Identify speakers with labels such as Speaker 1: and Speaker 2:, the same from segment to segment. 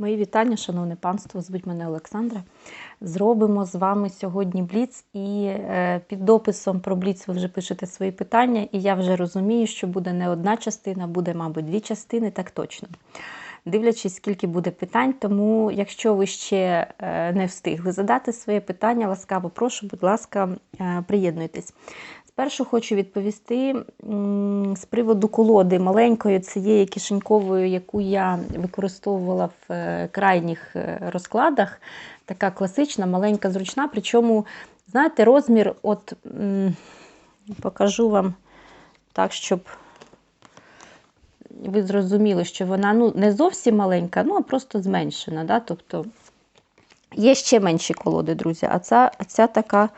Speaker 1: Мої вітання, шановне панство, звуть мене Олександра. Зробимо з вами сьогодні бліц, і е, під дописом про бліц ви вже пишете свої питання, і я вже розумію, що буде не одна частина, буде, мабуть, дві частини, так точно. Дивлячись, скільки буде питань, тому якщо ви ще е, не встигли задати своє питання, ласкаво прошу, будь ласка, е, приєднуйтесь. Спершу хочу відповісти з приводу колоди маленької, цієї кишенькової, яку я використовувала в е, крайніх е, розкладах. Така класична, маленька, зручна. Причому, знаєте, розмір, от покажу вам так, щоб ви зрозуміли, що вона ну, не зовсім маленька, ну а просто зменшена. Да? Тобто є ще менші колоди, друзі, а ця, ця така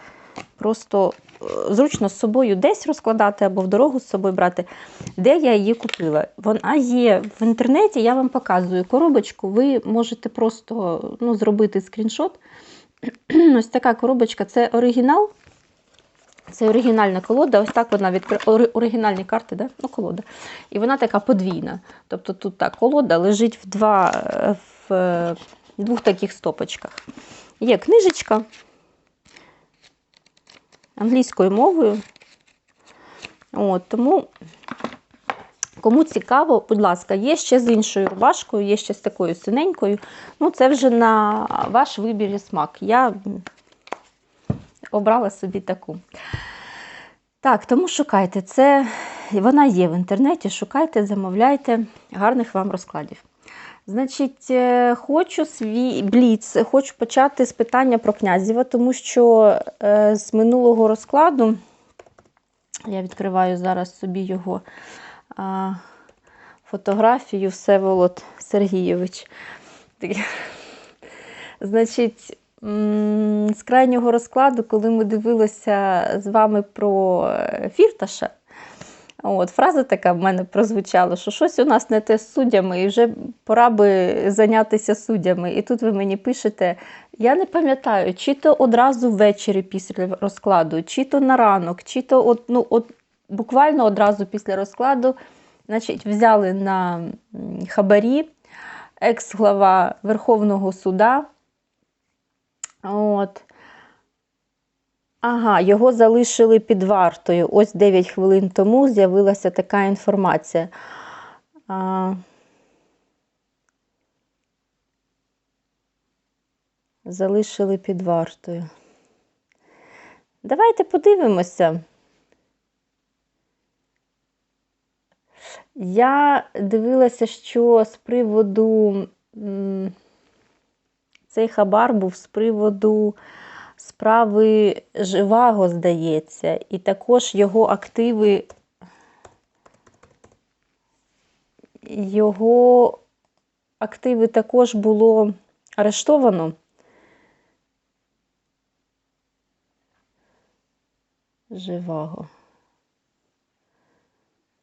Speaker 1: просто зручно з собою десь розкладати або в дорогу з собою брати. Де я її купила? Вона є в інтернеті, я вам показую коробочку. Ви можете просто ну, зробити скріншот. Ось така коробочка це оригінал. Це оригінальна колода, ось так вона відкриває оригінальні карти, да? ну, колода. І вона така подвійна. Тобто тут так колода лежить в два, в е, двох таких стопочках. Є книжечка англійською мовою. От, Тому, кому цікаво, будь ласка, є ще з іншою рубашкою, є ще з такою синенькою. Ну, це вже на ваш вибір і смак. Я обрала собі таку. Так, тому шукайте. Це вона є в інтернеті. Шукайте, замовляйте. Гарних вам розкладів. Значить, е, хочу свій бліц, хочу почати з питання про князєва, тому що е, з минулого розкладу я відкриваю зараз собі його фотографію Всеволод Сергійович. Значить, з крайнього розкладу, коли ми дивилися з вами про Фірташа, от, фраза така в мене прозвучала, що щось у нас не те з суддями, і вже пора би зайнятися суддями. І тут ви мені пишете, я не пам'ятаю, чи то одразу ввечері після розкладу, чи то на ранок, чи то от, ну, от, буквально одразу після розкладу значить, взяли на хабарі екс-глава Верховного суда. От. Ага, його залишили під вартою. Ось 9 хвилин тому з'явилася така інформація. А... Залишили під вартою. Давайте подивимося. Я дивилася, що з приводу цей хабар був з приводу справи Живаго, здається, і також його активи, його активи також було арештовано. Живаго.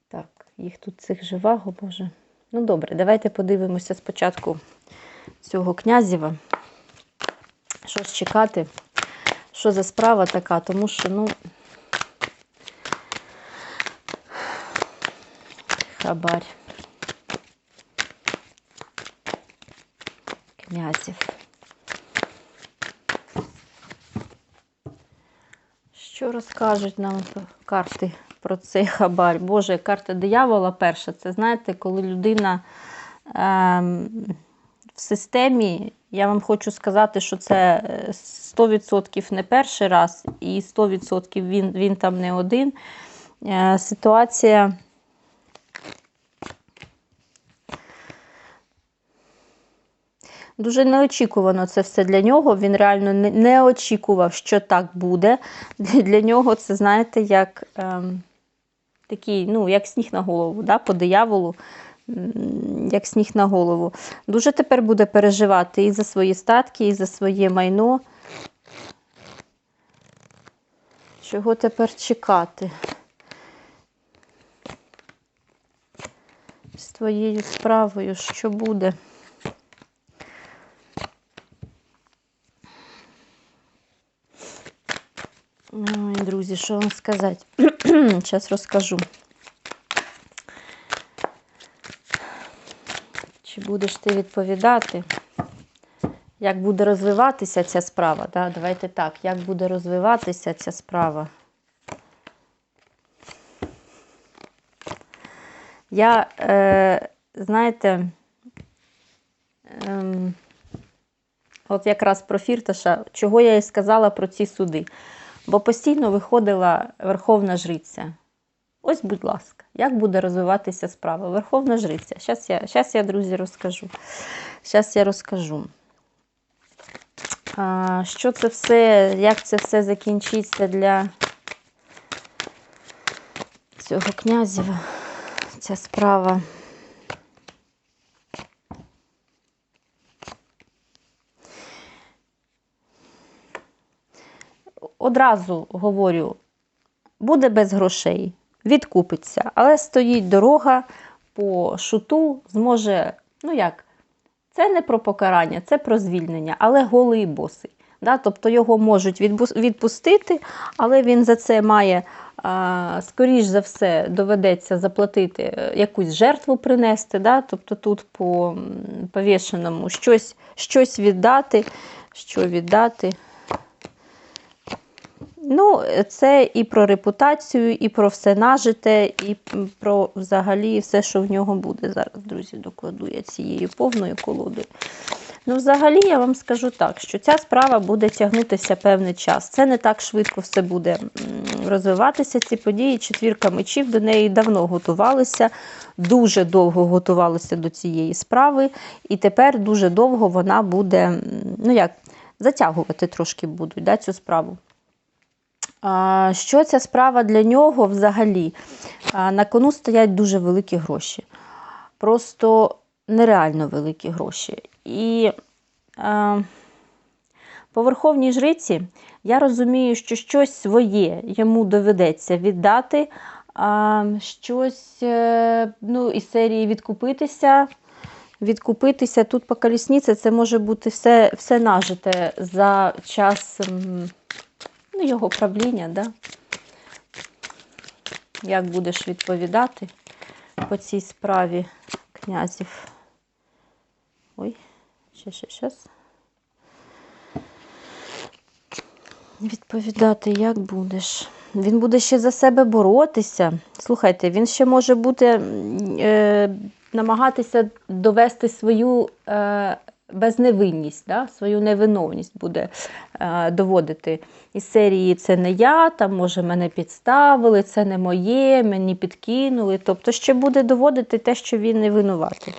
Speaker 1: Так, їх тут цих живаго, боже. Ну, добре, давайте подивимося спочатку цього князєва. Що ж чекати? Що за справа така? Тому що, ну, хабарь. Князів. Що розкажуть нам карти про цей хабар? Боже, карта диявола перша. Це знаєте, коли людина ем, в системі, я вам хочу сказати, що це 100% не перший раз, і 100% він, він там не один. Е, ситуація. Дуже неочікувано це все для нього. Він реально не очікував, що так буде. Для нього це, знаєте, як ем, такий, ну, як сніг на голову, да, по дияволу, як сніг на голову. Дуже тепер буде переживати і за свої статки, і за своє майно. Чого тепер чекати? З твоєю справою, що буде? Ой, друзі, що вам сказати? Зараз розкажу. Будеш ти відповідати? Як буде розвиватися ця справа? Да? Давайте так, як буде розвиватися ця справа? Я, е, знаєте, ем, от якраз про Фірташа, чого я і сказала про ці суди. Бо постійно виходила Верховна Жриця. Ось, будь ласка, як буде розвиватися справа? Верховна Жриця. Зараз я, щас я, друзі, розкажу. Зараз я розкажу. А, що це все, як це все закінчиться для цього князєва, ця справа. Одразу говорю, буде без грошей, відкупиться, але стоїть дорога по шуту, зможе, ну як, це не про покарання, це про звільнення, але голий босий. Да? Тобто його можуть відпустити, але він за це має, скоріш за все, доведеться заплатити е, якусь жертву принести. Да? Тобто тут по повішеному щось, щось віддати, що віддати. Ну, це і про репутацію, і про все нажите, і про взагалі все, що в нього буде. Зараз, друзі, докладу я цією повною колодою. Ну, взагалі, я вам скажу так, що ця справа буде тягнутися певний час. Це не так швидко все буде розвиватися. Ці події, четвірка мечів до неї давно готувалися, дуже довго готувалися до цієї справи, і тепер дуже довго вона буде, ну як, затягувати трошки будуть да, цю справу. Що ця справа для нього взагалі? На кону стоять дуже великі гроші. Просто нереально великі гроші. І е, по Верховній Жриці я розумію, що щось своє йому доведеться віддати, щось е, ну, із серії відкупитися. Відкупитися тут по колісниці це може бути все, все нажите за час ну, його правління, да? як будеш відповідати по цій справі князів. Ой, ще, ще, щас. Відповідати, як будеш. Він буде ще за себе боротися. Слухайте, він ще може бути е, намагатися довести свою е, безневинність, да? свою невиновність буде е, доводити. Із серії це не я, там, може, мене підставили, це не моє, мені підкинули. Тобто ще буде доводити те, що він не винуватий.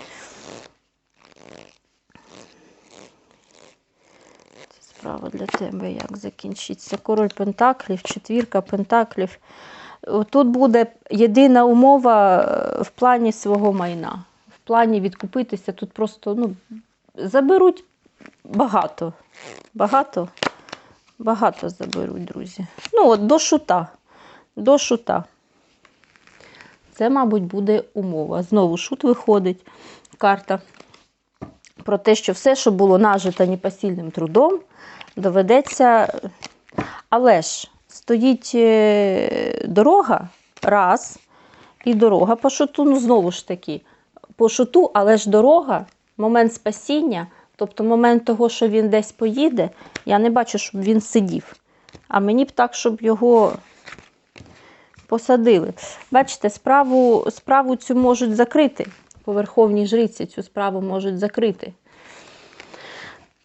Speaker 1: Справа для тебе як закінчиться. Король Пентаклів, четвірка Пентаклів. Тут буде єдина умова е, в плані свого майна. В плані відкупитися. Тут просто ну, заберуть багато. Багато. Багато заберуть, друзі. Ну, от до шута. До шута. Це, мабуть, буде умова. Знову шут виходить. Карта про те, що все, що було нажито непосильним трудом, доведеться. Але ж стоїть е, дорога, раз, і дорога по шуту, ну знову ж таки, по шуту, але ж дорога, момент спасіння, тобто момент того, що він десь поїде, я не бачу, щоб він сидів. А мені б так, щоб його посадили. Бачите, справу, справу цю можуть закрити. По Верховній Жриці цю справу можуть закрити.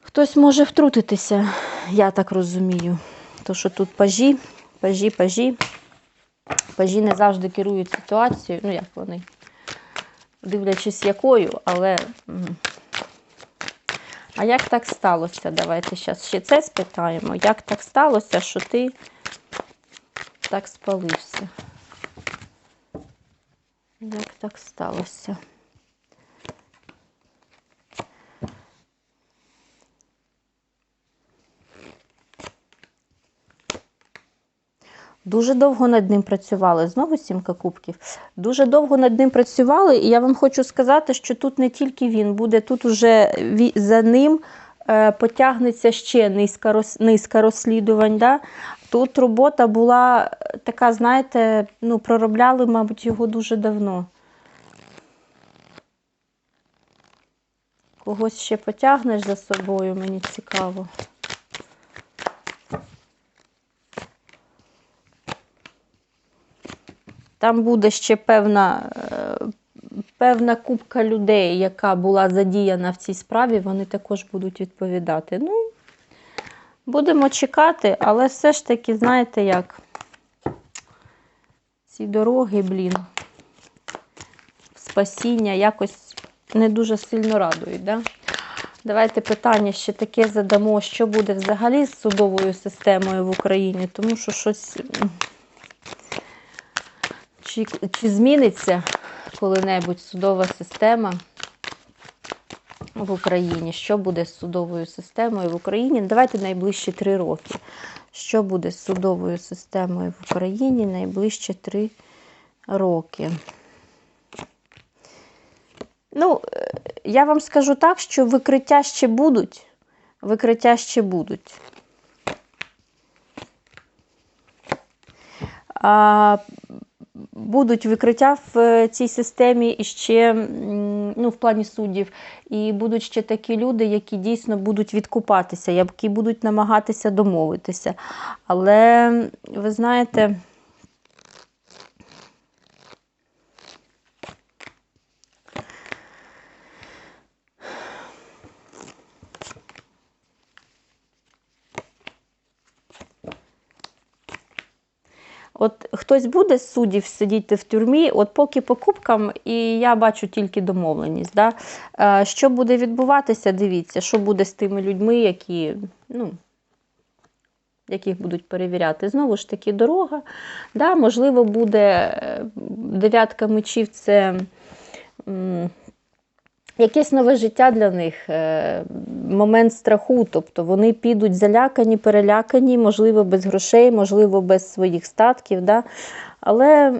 Speaker 1: Хтось може втрутитися, я так розумію. То, що тут пажі, пажі, пажі. Пажі не завжди керують ситуацією, ну як вони, дивлячись якою, але. А як так сталося? Давайте зараз ще це спитаємо. Як так сталося, що ти так спалився? Як так сталося? Дуже довго над ним працювали. Знову сімка кубків. Дуже довго над ним працювали, і я вам хочу сказати, що тут не тільки він буде, тут уже за ним е, потягнеться ще низка, низка розслідувань. Да? Тут робота була е, така, знаєте, ну, проробляли, мабуть, його дуже давно. Когось ще потягнеш за собою, мені цікаво. Там буде ще певна, е, певна купка людей, яка була задіяна в цій справі, вони також будуть відповідати. Ну, будемо чекати, але все ж таки, знаєте як, ці дороги, блін, спасіння якось не дуже сильно радують. Да? Давайте питання ще таке задамо, що буде взагалі з судовою системою в Україні, тому що щось. Чи, чи зміниться коли-небудь судова система в Україні? Що буде з судовою системою в Україні? Давайте найближчі три роки. Що буде з судовою системою в Україні найближчі три роки? Ну, е, я вам скажу так, що викриття ще будуть. Викриття ще будуть. А, будуть викриття в е, цій системі і ще ну, в плані суддів. І будуть ще такі люди, які дійсно будуть відкупатися, які будуть намагатися домовитися. Але ви знаєте. От хтось буде з суддів сидіти в тюрмі, от поки по кубкам, і я бачу тільки домовленість. Да? Е, Що буде відбуватися, дивіться, що буде з тими людьми, які, ну, яких будуть перевіряти. Знову ж таки, дорога. Да? Можливо, буде е, дев'ятка мечів це. Якесь нове життя для них, е, момент страху, тобто вони підуть залякані, перелякані, можливо, без грошей, можливо, без своїх статків, да? але,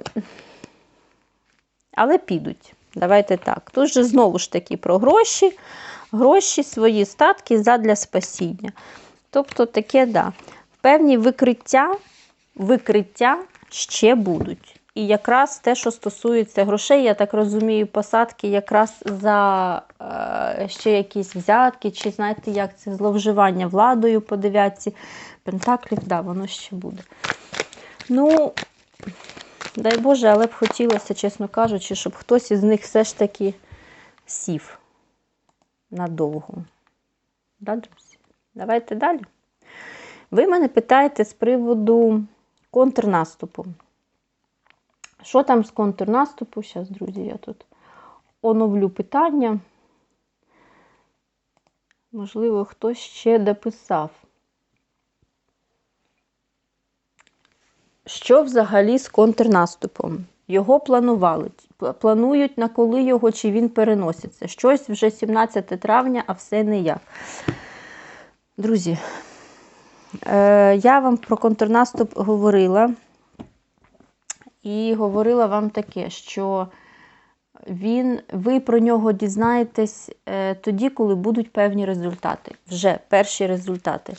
Speaker 1: але підуть. Давайте так. Тут же знову ж таки про гроші, гроші, свої статки задля спасіння. Тобто таке, да. Певні викриття, викриття ще будуть. І якраз те, що стосується грошей, я так розумію, посадки якраз за е, ще якісь взятки, чи знаєте, як це зловживання владою по дев'ятці пентаклів, да, воно ще буде. Ну, дай Боже, але б хотілося, чесно кажучи, щоб хтось із них все ж таки сів надовго. Да, друзі? Давайте далі. Ви мене питаєте з приводу контрнаступу. Що там з контрнаступу? Зараз, друзі, я тут оновлю питання. Можливо, хтось ще дописав. Що взагалі з контрнаступом? Його планували. Планують на коли його, чи він переноситься. Щось вже 17 травня, а все ніяк. Друзі, е, я вам про контрнаступ говорила. І говорила вам таке, що він, ви про нього дізнаєтесь е, тоді, коли будуть певні результати. Вже перші результати.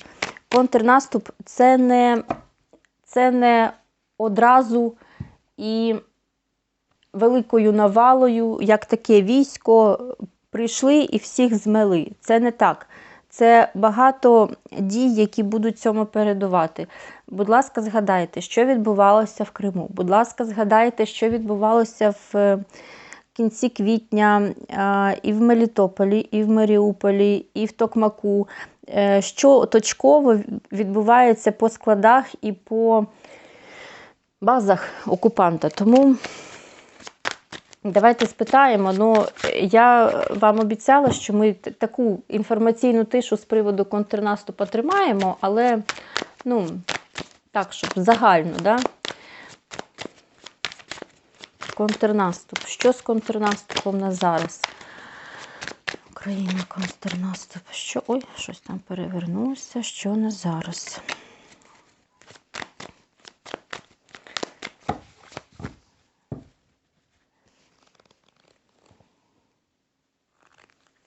Speaker 1: Контрнаступ це не, це не одразу і великою навалою, як таке військо, прийшли і всіх змели. Це не так. Це багато дій, які будуть цьому передувати. Будь ласка, згадайте, що відбувалося в Криму. Будь ласка, згадайте, що відбувалося в кінці квітня і в Мелітополі, і в Маріуполі, і в Токмаку. Е, Що точково відбувається по складах і по базах окупанта. Тому. Давайте спитаємо. Ну, я вам обіцяла, що ми таку інформаційну тишу з приводу контрнаступу тримаємо, але, ну, так, щоб загально, да? Контрнаступ. Що з контрнаступом на зараз? Україна, контрнаступ. Що? Ой, щось там перевернулося. Що на зараз?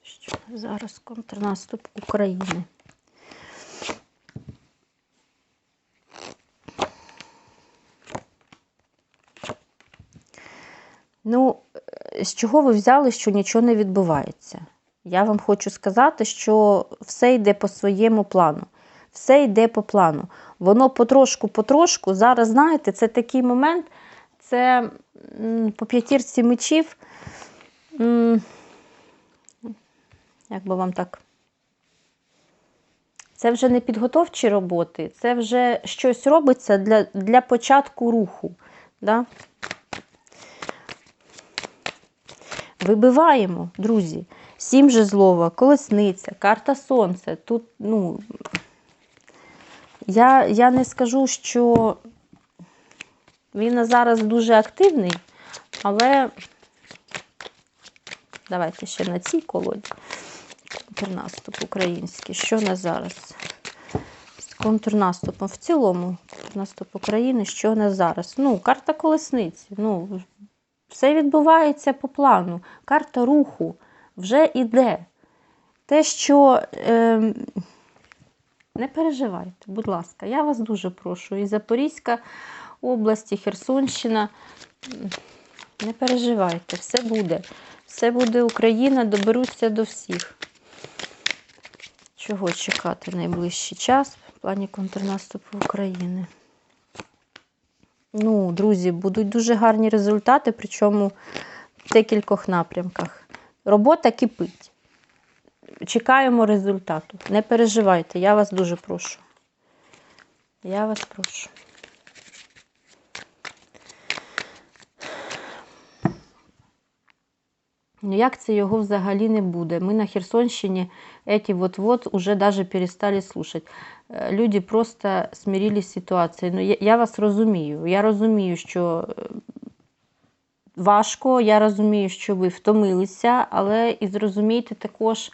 Speaker 1: Що зараз контрнаступ України? Ну, з чого ви взяли, що нічого не відбувається? Я вам хочу сказати, що все йде по своєму плану. Все йде по плану. Воно потрошку-потрошку. Зараз, знаєте, це такий момент, це по п'ятірці мечів. Як би вам так. Це вже не підготовчі роботи, це вже щось робиться для, для початку руху. Да? Вибиваємо, друзі. Сім жезлова, колесниця, карта сонця. Тут, ну, я, я не скажу, що він зараз дуже активний, але давайте ще на цій колоді. Контрнаступ український. Що на зараз? З контрнаступом. В цілому, контрнаступ України, що на зараз? Ну, карта колесниці. Ну, все відбувається по плану. Карта руху вже йде. Те, що е, не переживайте, будь ласка, я вас дуже прошу. І Запорізька область, і Херсонщина. Не переживайте, все буде. Все буде Україна, доберуться до всіх. Чого чекати найближчий час в плані контрнаступу України? Ну, друзі, будуть дуже гарні результати, причому в декількох напрямках. Робота кипить. Чекаємо результату. Не переживайте, я вас дуже прошу. Я вас прошу. Ну, як це його взагалі не буде? Ми на Херсонщині эти вот-вот уже даже перестали слушать. Е, Люди просто смирились з ситуацією. Ну, я, я вас розумію. Я розумію, що е, важко, я розумію, що ви втомилися, але і зрозумійте також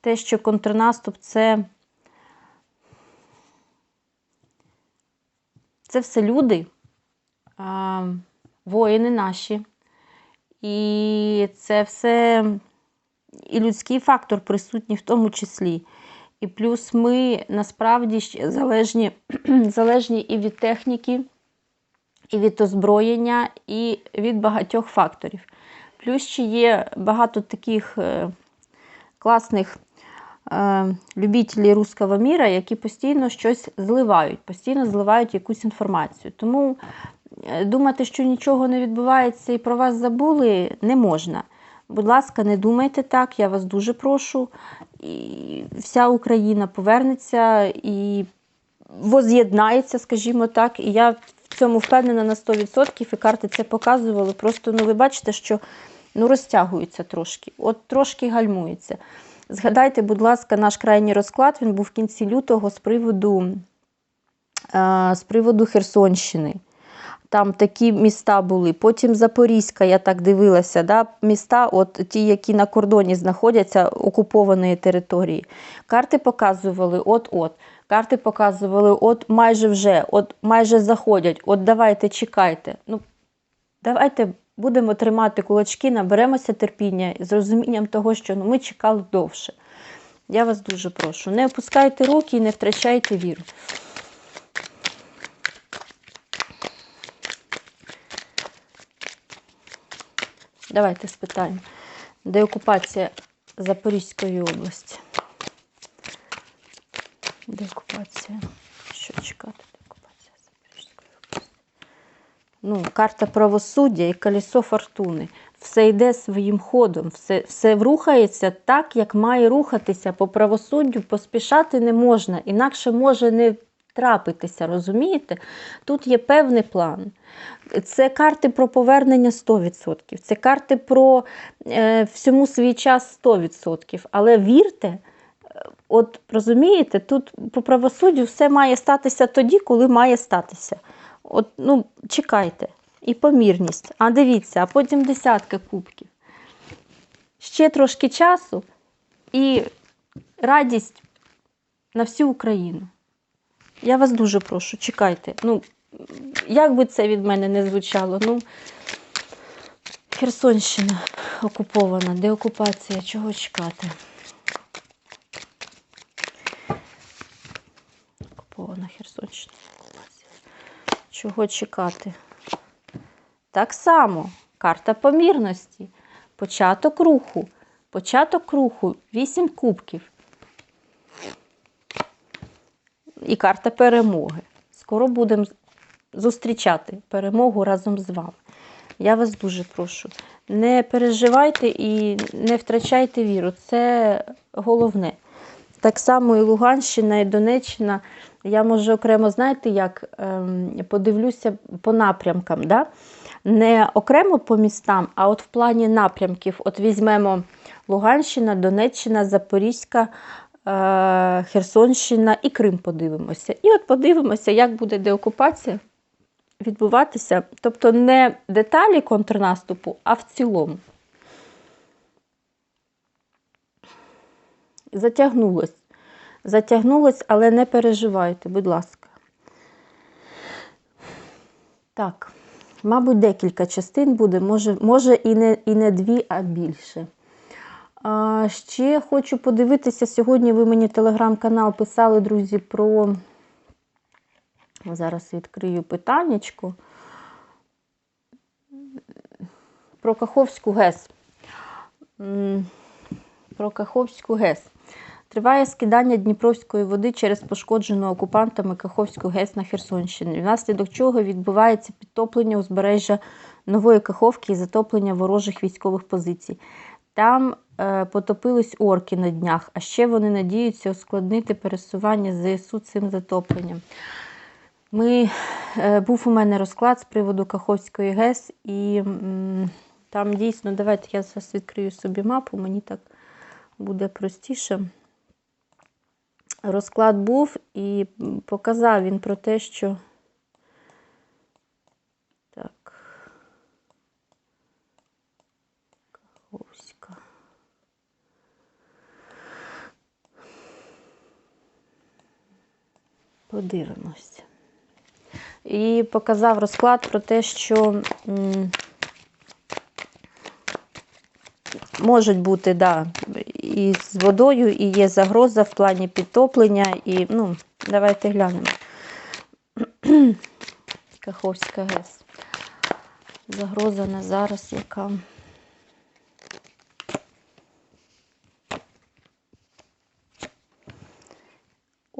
Speaker 1: те, що контрнаступ це, це все люди, воїни наші. І це все і людський фактор присутній в тому числі. І плюс ми насправді залежні, залежні і від техніки, і від озброєння, і від багатьох факторів. Плюс ще є багато таких е, класних е, любителів русского міра, які постійно щось зливають, постійно зливають якусь інформацію. Тому е, думати, що нічого не відбувається і про вас забули, не можна. Будь ласка, не думайте так, я вас дуже прошу. І вся Україна повернеться і воз'єднається, скажімо так. І я в цьому впевнена на 100%, і карти це показували. Просто ну, ви бачите, що ну, розтягується трошки, от трошки гальмується. Згадайте, будь ласка, наш крайній розклад, він був в кінці лютого з приводу, е, з приводу Херсонщини. Там такі міста були. Потім Запорізька, я так дивилася, да? міста, от ті, які на кордоні знаходяться окупованої території. Карти показували от-от. Карти показували, от майже вже, от майже заходять, от давайте чекайте. Ну, Давайте будемо тримати кулачки, наберемося терпіння з розумінням того, що ну, ми чекали довше. Я вас дуже прошу. Не опускайте руки і не втрачайте віру. Давайте спитаємо. Деокупація Запорізької області. Деокупація. Що чекати? Деокупація Запорізької області. Ну, карта правосуддя і колесо фортуни. Все йде своїм ходом, все, все рухається так, як має рухатися. По правосуддю поспішати не можна, інакше може не трапитися, розумієте? Тут є певний план. Це карти про повернення 100%. Це карти про е, всьому свій час 100%. Але вірте, е, от розумієте, тут по правосуддю все має статися тоді, коли має статися. От, ну, чекайте. І помірність. А дивіться, а потім десятка кубків. Ще трошки часу і радість на всю Україну. Я вас дуже прошу, чекайте. Ну, як би це від мене не звучало, ну, Херсонщина окупована, деокупація, чого чекати? Окупована Херсонщина. Чого чекати? Так само карта помірності, початок руху, Початок руху 8 кубків. І карта перемоги. Скоро будемо зустрічати перемогу разом з вами. Я вас дуже прошу. Не переживайте і не втрачайте віру. Це головне. Так само і Луганщина, і Донеччина. Я може окремо, знаєте, як ем, подивлюся по напрямкам. Да? Не окремо по містам, а от в плані напрямків. От візьмемо Луганщина, Донеччина, Запорізька, Херсонщина і Крим подивимося. І от подивимося, як буде деокупація відбуватися. Тобто не деталі контрнаступу, а в цілому. Затягнулось. Затягнулось, але не переживайте, будь ласка. Так, мабуть, декілька частин буде, може, може і, не, і не дві, а більше. Ще хочу подивитися, сьогодні ви мені телеграм-канал писали, друзі, про. Зараз відкрию питаннячко. Про Каховську ГЕС. Про Каховську ГЕС. Триває скидання Дніпровської води через пошкоджену окупантами Каховську ГЕС на Херсонщині, внаслідок чого відбувається підтоплення узбережжя Нової Каховки і затоплення ворожих військових позицій. Там потопились орки на днях, а ще вони надіються ускладнити пересування ЗСУ цим затопленням. Ми, е, був у мене розклад з приводу Каховської ГЕС, і там дійсно, давайте я зараз відкрию собі мапу, мені так буде простіше. Розклад був і показав він про те, що. Подивимось. І показав розклад про те, що можуть бути, да, і з водою, і є загроза в плані підтоплення. І, ну, давайте глянемо. Каховська ГЕС. Загроза на зараз яка.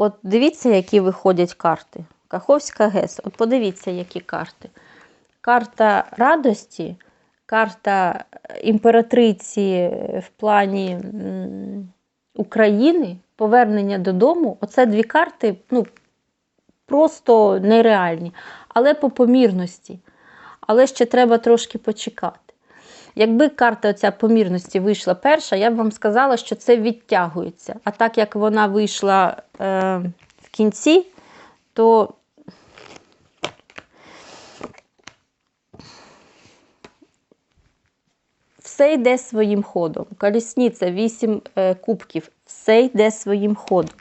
Speaker 1: От дивіться, які виходять карти. Каховська ГЕС. От подивіться, які карти. Карта радості, карта імператриці в плані України, повернення додому. Оце дві карти, ну, просто нереальні. Але по помірності. Але ще треба трошки почекати. Якби карта оця помірності вийшла перша, я б вам сказала, що це відтягується. А так як вона вийшла е, в кінці, то все йде своїм ходом. Колісниця 8 е, кубків, все йде своїм ходом.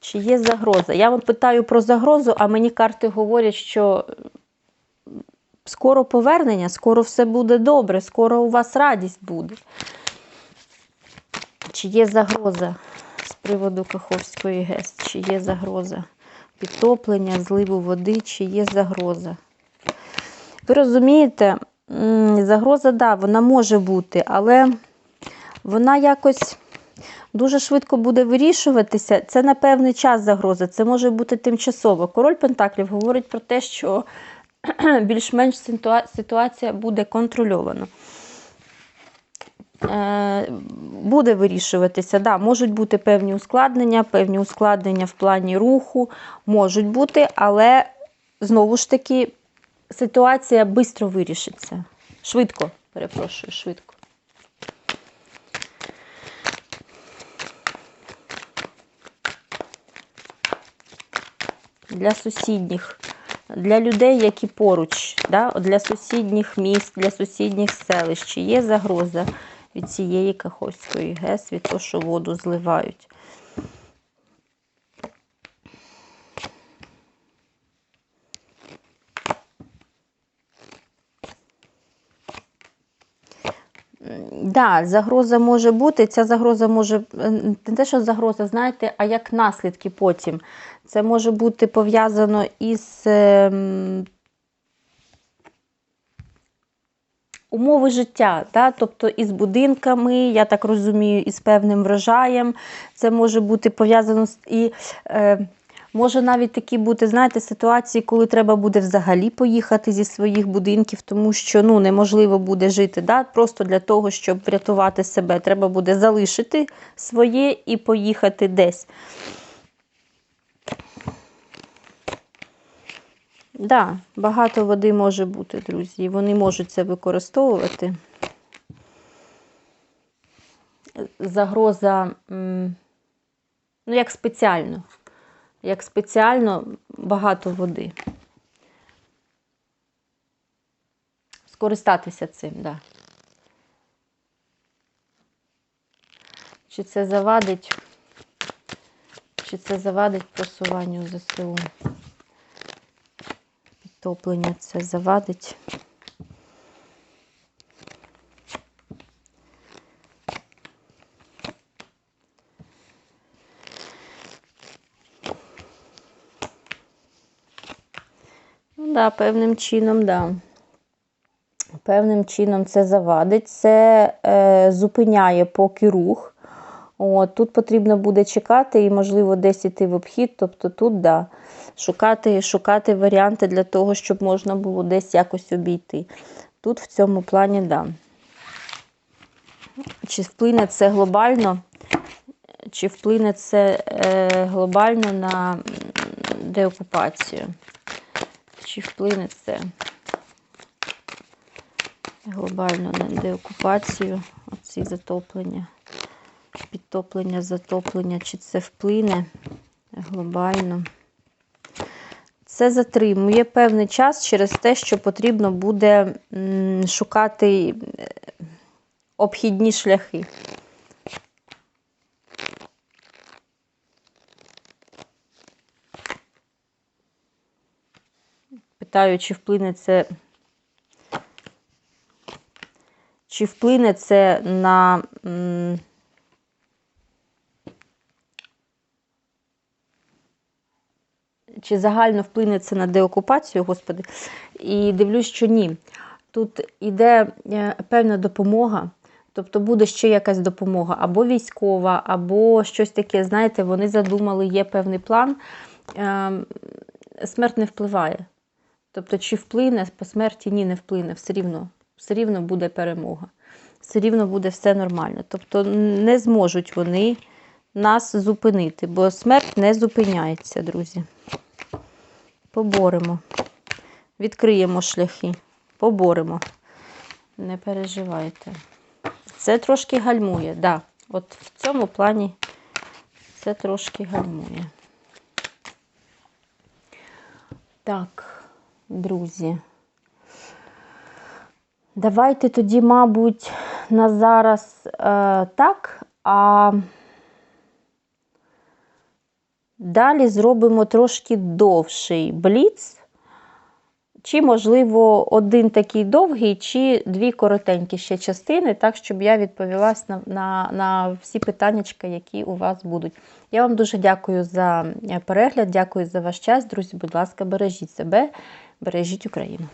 Speaker 1: Чи є загроза? Я вам питаю про загрозу, а мені карти говорять, що скоро повернення, скоро все буде добре, скоро у вас радість буде. Чи є загроза з приводу Каховської ГЕС? Чи є загроза підтоплення, зливу води, чи є загроза? Ви розумієте, загроза, да, вона може бути, але вона якось дуже швидко буде вирішуватися. Це на певний час загроза, це може бути тимчасово. Король Пентаклів говорить про те, що більш-менш ситуація буде контрольована. Е, Буде вирішуватися, да, можуть бути певні ускладнення, певні ускладнення в плані руху, можуть бути, але знову ж таки ситуація швидко вирішиться. Швидко, перепрошую, швидко. Для сусідніх, для людей, які поруч, да, для сусідніх міст, для сусідніх селищ, є загроза від цієї Каховської ГЕС, від того, що воду зливають. Да, загроза може бути. Ця загроза може е, не те, що загроза, знаєте, а як наслідки потім. Це може бути пов'язано із ем, умови життя, да? тобто із будинками, я так розумію, із певним врожаєм. Це може бути пов'язано і. Е, Може навіть такі бути, знаєте, ситуації, коли треба буде взагалі поїхати зі своїх будинків, тому що ну, неможливо буде жити. Да? Просто для того, щоб врятувати себе, треба буде залишити своє і поїхати десь. Да, багато води може бути, друзі, вони можуть це використовувати. Загроза, ну, як спеціально. Як спеціально багато води. Скористатися цим, так. Да. Чи це завадить, чи це завадить просуванню ЗСУ? Підтоплення це завадить. Да, певним чином, да. Певним чином це завадить, це е, зупиняє поки рух. От, Тут потрібно буде чекати і, можливо, десь іти в обхід. Тобто тут, да, шукати, шукати варіанти для того, щоб можна було десь якось обійти. Тут в цьому плані, да. Чи вплине це глобально? Чи вплине це е, глобально на деокупацію? Чи вплине це глобально на деокупацію, оці затоплення, підтоплення, затоплення, чи це вплине глобально? Це затримує певний час через те, що потрібно буде шукати обхідні шляхи. Питаю, чи вплине це, чи вплине це на чи загально вплине це на деокупацію, господи, і дивлюсь, що ні. Тут іде е, певна допомога, тобто буде ще якась допомога, або військова, або щось таке, знаєте, вони задумали, є певний план. Ем, смерть не впливає. Тобто, чи вплине по смерті, ні, не вплине, все рівно, все рівно буде перемога. Все рівно буде все нормально. Тобто не зможуть вони нас зупинити, бо смерть не зупиняється, друзі. Поборемо. Відкриємо шляхи, поборемо. Не переживайте. Це трошки гальмує, так. Да. От в цьому плані це трошки гальмує. Так, друзі. Давайте тоді, мабуть, на зараз е, так, а далі зробимо трошки довший бліц. Чи, можливо, один такий довгий, чи дві коротенькі ще частини, так, щоб я відповіла на, на, на всі питання, які у вас будуть. Я вам дуже дякую за перегляд, дякую за ваш час. Друзі, будь ласка, бережіть себе, бережіть Україну.